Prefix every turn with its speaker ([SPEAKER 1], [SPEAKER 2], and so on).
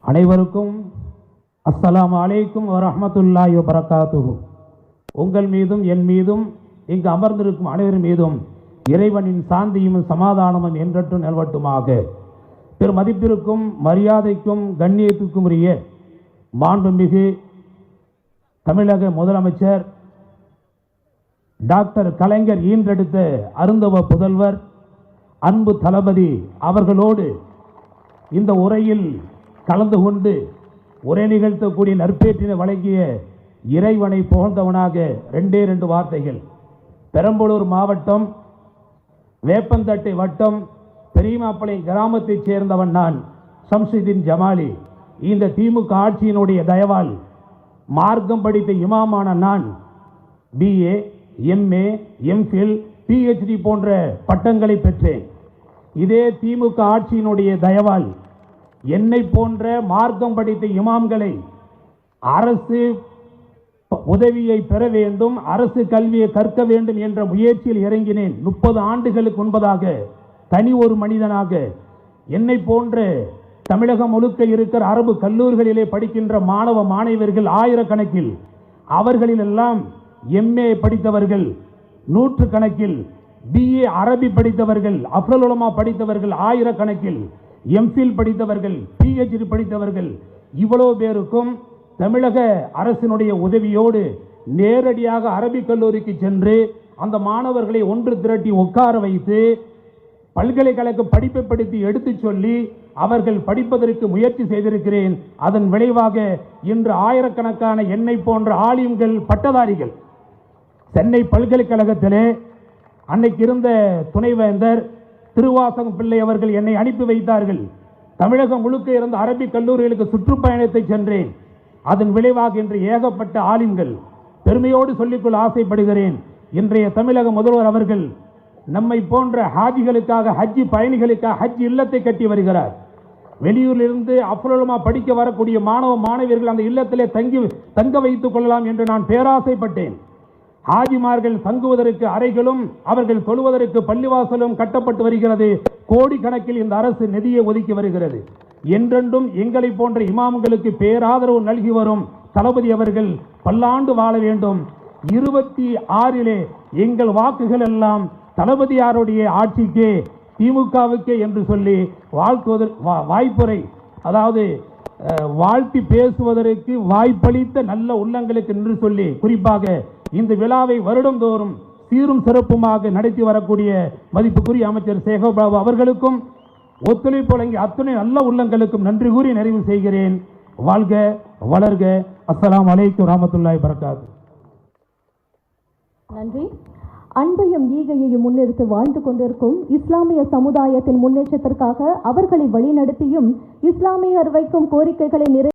[SPEAKER 1] அனைவருக்கும் அஸ்லாம் அலைக்கும் வரமத்துல்லாய் வரகாத்து உங்கள் மீதும் என் மீதும் இங்கு அமர்ந்திருக்கும் அனைவர் மீதும் இறைவனின் சாந்தியும் சமாதானமும் என்றட்டும் நிலவட்டுமாக. பெரு மதிப்பிற்கும் மரியாதைக்கும் கண்ணியத்துக்கும் உரிய மாண்புமிகு தமிழக முதலமைச்சர் டாக்டர் கலைஞர் ஈன்றெடுத்த அருந்தவ புதல்வர் அன்பு தளபதி அவர்களோடு இந்த உரையில் கலந்து கொண்டு உரை நிகழ்த்தக்கூடிய நற்பேற்றினை வழங்கிய இறைவனை புகழ்ந்தவனாக ரெண்டே ரெண்டு வார்த்தைகள். பெரம்பலூர் மாவட்டம் வேப்பந்தட்டை வட்டம் பெரியமாப்பளை கிராமத்தைச் சேர்ந்தவன் நான் சம்சுதீன் ஜமாலி. இந்த திமுக ஆட்சியினுடைய தயவால் மார்க்கம் படித்த இமாமான நான் பிஏ எம்ஏ எம்ஃபில் பிஹெச்டி போன்ற பட்டங்களை பெற்றேன். இதே திமுக ஆட்சியினுடைய தயவால் என்னை போன்ற மார்க்கம் படித்த இமாம்களை அரசு உதவியை பெற வேண்டும் அரசு கல்வியை கற்க வேண்டும் என்ற முயற்சியில் இறங்கினேன். முப்பது ஆண்டுகளுக்கு முன்பதாக தனி ஒரு மனிதனாக என்னை போன்ற தமிழகம் முழுக்க இருக்கிற அரபு கல்லூரிகளிலே படிக்கின்ற மாணவ மாணவர்கள் ஆயிரக்கணக்கில் அவர்களிலெல்லாம் எம்ஏ படித்தவர்கள் நூற்று கணக்கில் பிஏ அரபி படித்தவர்கள் அப்ரலுலமா படித்தவர்கள் ஆயிரக்கணக்கில் எம்ஃபில் படித்தவர்கள் பிஹெச்டி படித்தவர்கள் இவ்வளோ பேருக்கும் தமிழக அரசினுடைய உதவியோடு நேரடியாக அரபிக் கல்லூரிக்கு சென்று அந்த மாணவர்களை ஒன்று திரட்டி உட்கார வைத்து பல்கலைக்கழக படிப்பை படித்து எடுத்துச் சொல்லி அவர்கள் படிப்பதற்கு முயற்சி செய்திருக்கிறேன். அதன் விளைவாக இன்று ஆயிரக்கணக்கான என்னை போன்ற ஆலிம்கள் பட்டதாரிகள் சென்னை பல்கலைக்கழகத்திலே அன்னைக்கு இருந்த துணைவேந்தர் திருவாசகம் பிள்ளை அவர்கள் என்னை அனுப்பி வைத்தார்கள். தமிழகம் முழுக்க இருந்த அரபிக் கல்லூரிகளுக்கு சுற்றுப்பயணத்தை சென்றேன். அதன் விளைவாக இன்று ஏகப்பட்ட ஆலிம்கள் பெருமையோடு சொல்லிக்கொள்ள ஆசைப்படுகிறேன். இன்றைய தமிழக முதல்வர் அவர்கள் நம்மை போன்ற ஹாஜிகளுக்காக ஹஜ்ஜி பயணிகளுக்காக ஹஜ் இல்லத்தை கட்டி வருகிறார். வெளியூரிலிருந்து அப்ரோலமா படிக்க வரக்கூடிய மாணவ மாணவியர்கள் அந்த இல்லத்திலே தங்கி தங்க வைத்துக் கொள்ளலாம் என்று நான் பேராசைப்பட்டேன். ஆஜிமார்கள் தங்குவதற்கு அறைகளும் அவர்கள் தொழுவதற்கு பள்ளிவாசலும் கட்டப்பட்டு வருகிறது. கோடிக்கணக்கில் இந்த அரசு நிதியை ஒதுக்கி வருகிறது. என்றென்றும் எங்களை போன்ற இமாம்களுக்கு பேராதரவு நல்கி வரும் தளபதி அவர்கள் பல்லாண்டு வாழ வேண்டும். இருபத்தி ஆறிலே எங்கள் வாக்குகள் எல்லாம் தளபதியாருடைய ஆட்சிக்கே திமுகவுக்கே என்று சொல்லி வாழ்த்துவதற்கு வாய்ப்புரை அதாவது வாழ்த்தி பேசுவதற்கு வாய்ப்பளித்த நல்ல உள்ளங்களுக்கு என்று சொல்லி குறிப்பாக இந்த விழாவை வருடந்தோறும் சீரும் சிறப்புமாக நடத்தி வரக்கூடிய மதிப்புக்குரிய அமைச்சர் சேகர்பாபு அவர்களுக்கும் ஒத்துழைப்பு வழங்கிய அத்துணை நல்ல உள்ளங்களுக்கும் நன்றி கூறி நிறைவு செய்கிறேன். வாழ்க வளர்க. அஸ்லாம் அலைக்கும் ராமத்துல்லாய் பரக்காது
[SPEAKER 2] நன்றி. அன்பையும் ஈகையையும் முன்னிறுத்தி வாழ்ந்து கொண்டிருக்கும் இஸ்லாமிய சமுதாயத்தின் முன்னேற்றத்திற்காக அவர்களை வழிநடத்தியும் இஸ்லாமியர் வைக்கும் கோரிக்கைகளை நிறை